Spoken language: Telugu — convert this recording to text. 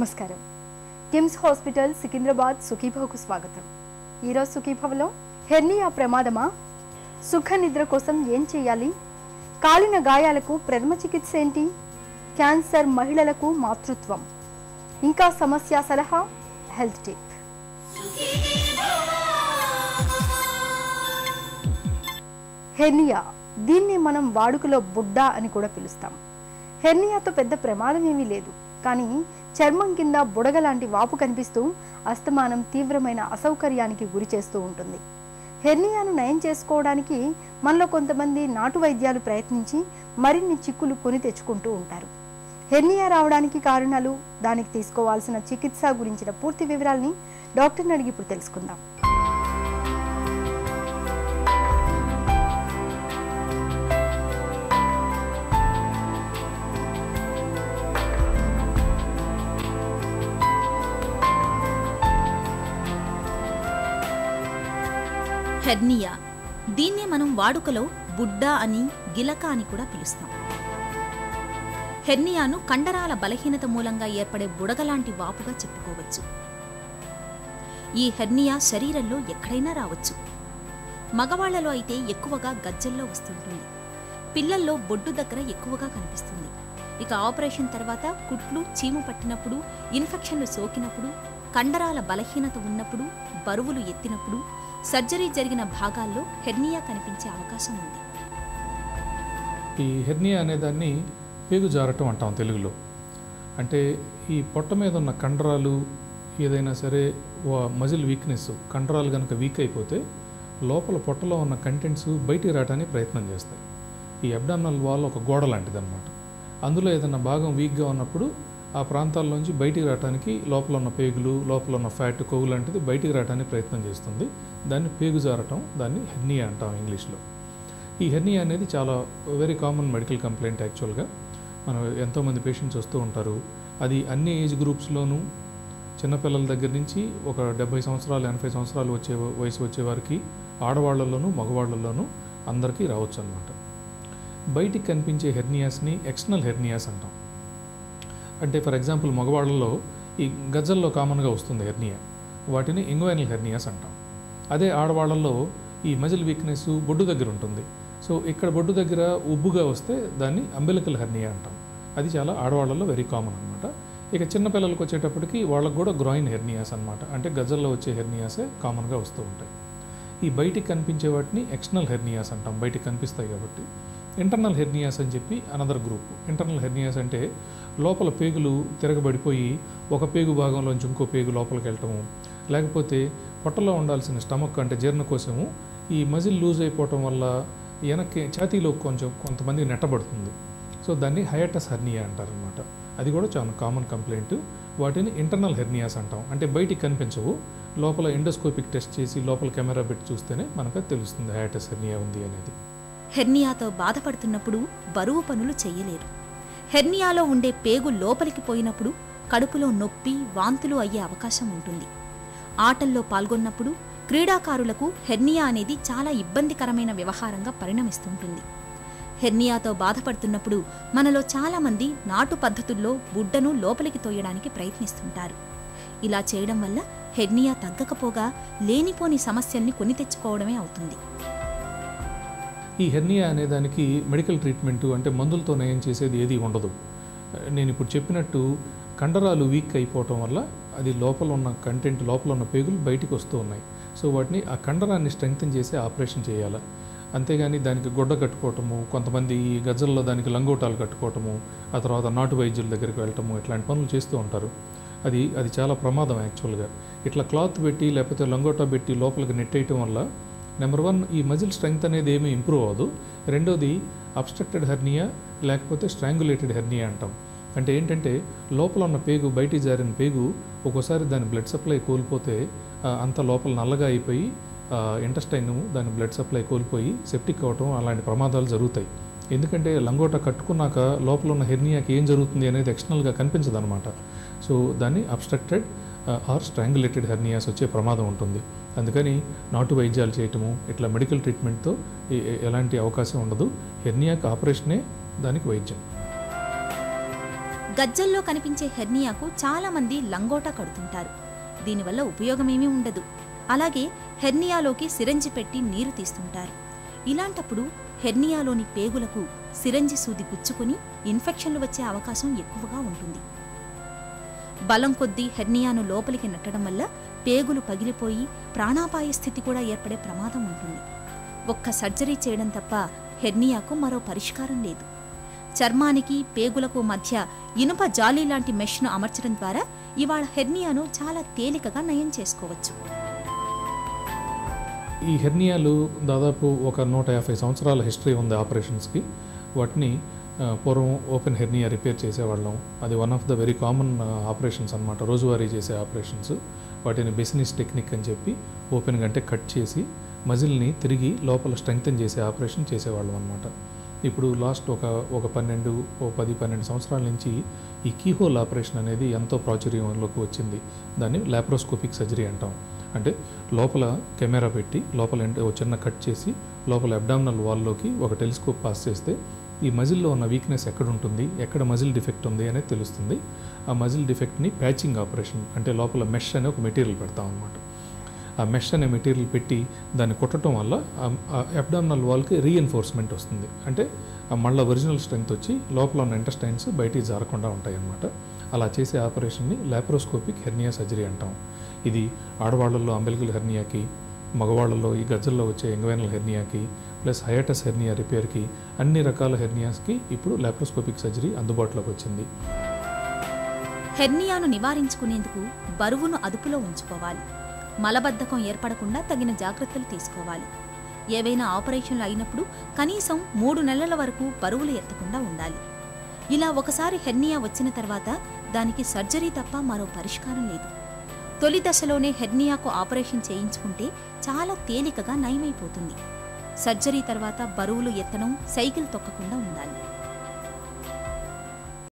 నమస్కారం. కిమ్స్ హాస్పిటల్ సికింద్రాబాద్ సుఖీభవకు స్వాగతం. ఈరోజు సుఖీభవలో హెర్నియా ప్రమాదమా? సుఖ నిద్ర కోసం ఏం చేయాలి? కాలిన గాయాలకు ప్రథమ చికిత్స ఏంటి? క్యాన్సర్ మహిళలకు మాతృత్వం. ఇంకా సమస్య సలహా హెల్త్ టిప్. హెర్నియా దీన్ని మనం వాడుకలో బుడ్డ అని కూడా పిలుస్తాం. హెర్నియాతో పెద్ద ప్రమాదం ఏమీ లేదు. కానీ చర్మం కింద బుడగ లాంటి వాపు కనిపిస్తూ అస్తమానం తీవ్రమైన అసౌకర్యానికి గురి చేస్తూ ఉంటుంది. హెర్నియాను నయం చేసుకోవడానికి మనలో కొంతమంది నాటు వైద్యాలు ప్రయత్నించి మరిన్ని చిక్కులు కొని తెచ్చుకుంటూ ఉంటారు. హెర్నియా రావడానికి కారణాలు దానికి తీసుకోవాల్సిన చికిత్స గురించిన పూర్తి వివరాల్ని డాక్టర్ని అడిగి ఇప్పుడు తెలుసుకుందాం. హెర్నియా. దీన్నే మనం వాడుకలో బుడ్డ అని గిలక అని కూడా పిలుస్తాం. హెర్నియాను కండరాల బలహీనత మూలంగా ఏర్పడే బుడగలాంటి వాపుగా చెప్పుకోవచ్చు. ఈ హెర్నియా శరీరంలో ఎక్కడైనా రావచ్చు. మగవాళ్ళలో అయితే ఎక్కువగా గజ్జల్లో వస్తుంటుంది. పిల్లల్లో బొడ్డు దగ్గర ఎక్కువగా కనిపిస్తుంది. ఇక ఆపరేషన్ తర్వాత కుట్లు చీము పట్టినప్పుడు ఇన్ఫెక్షన్లు సోకినప్పుడు కండరాల బలహీనత ఉన్నప్పుడు బరువులు ఎత్తినప్పుడు సర్జరీ జరిగిన భాగాల్లో హెర్నియా కనిపించే అవకాశం ఉంది. ఈ హెర్నియా అనేదాన్ని పేగు జారటం అంటాం తెలుగులో. అంటే ఈ పొట్ట మీద ఉన్న కండరాలు ఏదైనా సరే మజిల్ వీక్నెస్ కండరాలు కనుక వీక్ అయిపోతే లోపల పొట్టలో ఉన్న కంటెంట్స్ బయటికి రావడానికి ప్రయత్నం చేస్తాయి. ఈ అబ్డామినల్ వాల్ ఒక గోడ లాంటిది అనమాట అందులో ఏదైనా భాగం వీక్గా ఉన్నప్పుడు ఆ ప్రాంతాల్లోంచి బయటికి రావడానికి లోపల ఉన్న పేగులు లోపల ఉన్న ఫ్యాట్ కొవ్వు లాంటిది బయటికి రావడానికి ప్రయత్నం చేస్తుంది. దాన్ని పేగు జారటం దాన్ని హెర్నియా అంటాం ఇంగ్లీష్లో. ఈ హెర్నియా అనేది చాలా వెరీ కామన్ మెడికల్ కంప్లైంట్ యాక్చువల్గా మనం ఎంతోమంది పేషెంట్స్ వస్తూ ఉంటారు. అది అన్ని ఏజ్ గ్రూప్స్లోనూ చిన్నపిల్లల దగ్గర నుంచి ఒక డెబ్బై సంవత్సరాలు ఎనభై సంవత్సరాలు వచ్చే వయసు వచ్చే వారికి ఆడవాళ్ళలోనూ మగవాళ్ళలోనూ అందరికీ రావచ్చు అనమాట బయటికి కనిపించే హెర్నియాస్ని ఎక్స్టర్నల్ హెర్నియాస్ అంటాం. అంటే ఫర్ ఎగ్జాంపుల్ మగవాళ్ళలో ఈ గజ్జల్లో కామన్గా వస్తుంది హెర్నియా. వాటిని ఇంగ్వైనల్ హెర్నియాస్ అంటాం. అదే ఆడవాళ్ళల్లో ఈ మజిల్ వీక్నెస్ బొడ్డు దగ్గర ఉంటుంది. సో ఇక్కడ బొడ్డు దగ్గర ఉబ్బుగా వస్తే దాన్ని అంబెలికల్ హెర్నియా అంటాం. అది చాలా ఆడవాళ్ళలో వెరీ కామన్ అనమాట ఇక చిన్నపిల్లలకు వచ్చేటప్పటికి వాళ్ళకు కూడా గ్రాయిన్ హెర్నియాస్ అనమాట అంటే గజ్జల్లో వచ్చే హెర్నియాసే కామన్గా వస్తూ ఉంటాయి. ఈ బయటికి కనిపించే వాటిని ఎక్స్టర్నల్ హెర్నియాస్ అంటాం. బయటికి కనిపిస్తాయి కాబట్టి. ఇంటర్నల్ హెర్నియాస్ అని చెప్పి అనదర్ గ్రూప్ ఇంటర్నల్ హెర్నియాస్ అంటే లోపల పేగులు తిరగబడిపోయి ఒక పేగు భాగంలోంచి ఇంకో పేగు లోపలికి వెళ్ళటము. లేకపోతే పొట్టలో ఉండాల్సిన స్టమక్ అంటే జీర్ణకోశము ఈ మజిల్ లూజ్ అయిపోవటం వల్ల వెనక్కి ఛాతీలో కొంచెం కొంతమంది నెట్టబడుతుంది. సో దాన్ని హయటస్ హెర్నియా అంటారనమాట అది కూడా చాలా కామన్ కంప్లైంట్ వాటిని ఇంటర్నల్ హెర్నియాస్ అంటాం. అంటే బయటికి కనిపించవు. లోపల ఎండోస్కోపిక్ టెస్ట్ చేసి లోపల కెమెరా పెట్టి చూస్తేనే మనకు తెలుస్తుంది హయాటస్ హెర్నియా ఉంది అనేది. హెర్నియాతో బాధపడుతున్నప్పుడు బరువు పనులు చేయలేరు. హెర్నియాలో ఉండే పేగు లోపలికి పోయినప్పుడు కడుపులో నొప్పి వాంతులు అయ్యే అవకాశం ఉంటుంది. ఆటల్లో పాల్గొన్నప్పుడు క్రీడాకారులకు హెర్నియా అనేది చాలా ఇబ్బందికరమైన వ్యవహారంగా పరిణమిస్తుంటుంది. హెర్నియాతో బాధపడుతున్నప్పుడు మనలో చాలామంది నాటు పద్ధతుల్లో బుడ్డను లోపలికి తోయడానికి ప్రయత్నిస్తుంటారు. ఇలా చేయడం వల్ల హెర్నియా తగ్గకపోగా లేనిపోని సమస్యల్ని కొని తెచ్చుకోవడమే అవుతుంది. ఈ హెర్నియా అనే దానికి మెడికల్ ట్రీట్మెంటు అంటే మందులతో నయం చేసేది ఏది ఉండదు. నేను ఇప్పుడు చెప్పినట్టు కండరాలు వీక్ అయిపోవటం వల్ల అది లోపల ఉన్న కంటెంట్ లోపల ఉన్న పేగులు బయటికి వస్తూ ఉన్నాయి. సో వాటిని ఆ కండరాన్ని స్ట్రెంగ్తన్ చేసి ఆపరేషన్ చేయాలి. అంతేగాని దానికి గుడ్డ కట్టుకోవటము కొంతమంది ఈ గజ్జల్లో దానికి లంగోటాలు కట్టుకోవటము ఆ తర్వాత నాటు వైద్యుల దగ్గరికి వెళ్ళటము ఇట్లాంటి పనులు చేస్తూ ఉంటారు. అది అది చాలా ప్రమాదం యాక్చువల్గా. ఇట్లా క్లాత్ పెట్టి లేకపోతే లంగోటా పెట్టి లోపలికి నెట్టేయటం వల్ల నెంబర్ వన్ ఈ మజిల్ స్ట్రెంగ్త్ అనేది ఏమీ ఇంప్రూవ్ అవ్వదు. రెండోది అబ్స్ట్రక్టెడ్ హెర్నియా లేకపోతే స్ట్రాంగులేటెడ్ హెర్నియా అంటాం. అంటే ఏంటంటే లోపల ఉన్న పేగు బయటికి జారిన పేగు ఒక్కోసారి దాని బ్లడ్ సప్లై కోల్పోతే అంత లోపల నల్లగా అయిపోయి ఇంటెస్టైన్ దాని బ్లడ్ సప్లై కోల్పోయి సెప్టిక్ అవ్వటం అలాంటి ప్రమాదాలు జరుగుతాయి. ఎందుకంటే లంగోట కట్టుకున్నాక లోపల ఉన్న హెర్నియాకి ఏం జరుగుతుంది అనేది ఎక్స్టర్నల్గా కనిపించదు అనమాట సో దాన్ని అబ్స్ట్రక్టెడ్ ఆర్ స్ట్రాంగులేటెడ్ హెర్నియాస్ వచ్చే ప్రమాదం ఉంటుంది. అందుకని నాటు వైద్యాలు చేయటము ఇట్లా మెడికల్ ట్రీట్మెంట్తో ఎలాంటి అవకాశం ఉండదు. హెర్నియాకి ఆపరేషనే దానికి వైద్యం. గజ్జల్లో కనిపించే హెర్నియాకు చాలామంది లంగోటా కడుతుంటారు. దీనివల్ల ఉపయోగమేమీ ఉండదు. అలాగే హెర్నియాలోకి సిరంజి పెట్టి నీరు తీస్తుంటారు. ఇలాంటప్పుడు హెర్నియాలోని పేగులకు సిరంజి సూది గుచ్చుకుని ఇన్ఫెక్షన్లు వచ్చే అవకాశం ఎక్కువగా ఉంటుంది. బలం కొద్దీ హెర్నియాను లోపలికి నెట్టడం వల్ల పేగులు పగిలిపోయి ప్రాణాపాయ స్థితి కూడా ఏర్పడే ప్రమాదం ఉంటుంది. ఒక్క సర్జరీ చేయడం తప్ప హెర్నియాకు మరో పరిష్కారం లేదు. చర్మానికి పేగులకు మధ్య ఇనుప జాలీ లాంటి మెష్ను అమర్చడం ద్వారా ఇవాళ హెర్నియాను చాలా తేలికగా నయం చేసుకోవచ్చు. ఈ హెర్నియాలు దాదాపు ఒక నూట యాభై సంవత్సరాల హిస్టరీ ఉంది ఆపరేషన్స్కి. వాటిని పూర్వం ఓపెన్ హెర్నియా రిపేర్ చేసేవాళ్ళం. అది one of the very common operations అనమాట రోజువారీ చేసే ఆపరేషన్స్ వాటిని బిజినెస్ టెక్నిక్ అని చెప్పి ఓపెన్ గంటే కట్ చేసి మజిల్ని తిరిగి లోపల స్ట్రెంగ్తన్ చేసే ఆపరేషన్ చేసేవాళ్ళం అనమాట ఇప్పుడు లాస్ట్ ఒక ఒక పన్నెండు ఓ పది పన్నెండు సంవత్సరాల నుంచి ఈ కీహోల్ ఆపరేషన్ అనేది ఎంతో ప్రాచుర్యంలోకి వచ్చింది. దాన్ని లాప్రోస్కోపిక్ సర్జరీ అంటాం. అంటే లోపల కెమెరా పెట్టి లోపల చిన్న కట్ చేసి లోపల అబ్డామినల్ వాల్లోకి ఒక టెలిస్కోప్ పాస్ చేస్తే ఈ మజిల్లో ఉన్న వీక్నెస్ ఎక్కడ ఉంటుంది ఎక్కడ మజిల్ డిఫెక్ట్ ఉంది అనేది తెలుస్తుంది. ఆ మజిల్ డిఫెక్ట్ని ప్యాచింగ్ ఆపరేషన్ అంటే లోపల మెష్ అనే ఒక మెటీరియల్ పెడతాం అనమాట ఆ మెష్ అనే మెటీరియల్ పెట్టి దాన్ని కొట్టడం వల్ల అబ్డామినల్ వాల్కి రీఎన్ఫోర్స్మెంట్ వస్తుంది. అంటే ఆ మళ్ళీ ఒరిజినల్ స్ట్రెంగ్త్ వచ్చి లోపల ఉన్న ఇంటెస్టైన్స్ బయటికి జారకుండా ఉంటాయి అన్నమాట అలా చేసే ఆపరేషన్ని లాప్రోస్కోపిక్ హెర్నియా సర్జరీ అంటాం. ఇది ఆడవాళ్ళల్లో అంబెలికల్ హెర్నియాకి మగవాళ్ళలో ఈ గజ్జల్లో వచ్చే ఎంగవైనల్ హెర్నియాకి ప్లస్ హయాటస్ హెర్నియా రిపేర్కి అన్ని రకాల హెర్నియాస్కి ఇప్పుడు లాప్రోస్కోపిక్ సర్జరీ అందుబాటులోకి వచ్చింది. హెర్నియాను నివారించుకునేందుకు బరువును అదుపులో ఉంచుకోవాలి. మలబద్ధకం ఏర్పడకుండా తగిన జాగ్రత్తలు తీసుకోవాలి. ఏవైనా ఆపరేషన్లు అయినప్పుడు కనీసం మూడు నెలల వరకు బరువులు ఎత్తకుండా ఉండాలి. ఇలా ఒకసారి హెర్నియా వచ్చిన తర్వాత దానికి సర్జరీ తప్ప మరో పరిష్కారం లేదు. తొలి దశలోనే హెర్నియాకు ఆపరేషన్ చేయించుకుంటే చాలా తేలికగా నయమైపోతుంది. సర్జరీ తర్వాత బరువులు ఎత్తడం సైకిల్ తొక్కకుండా ఉండాలి.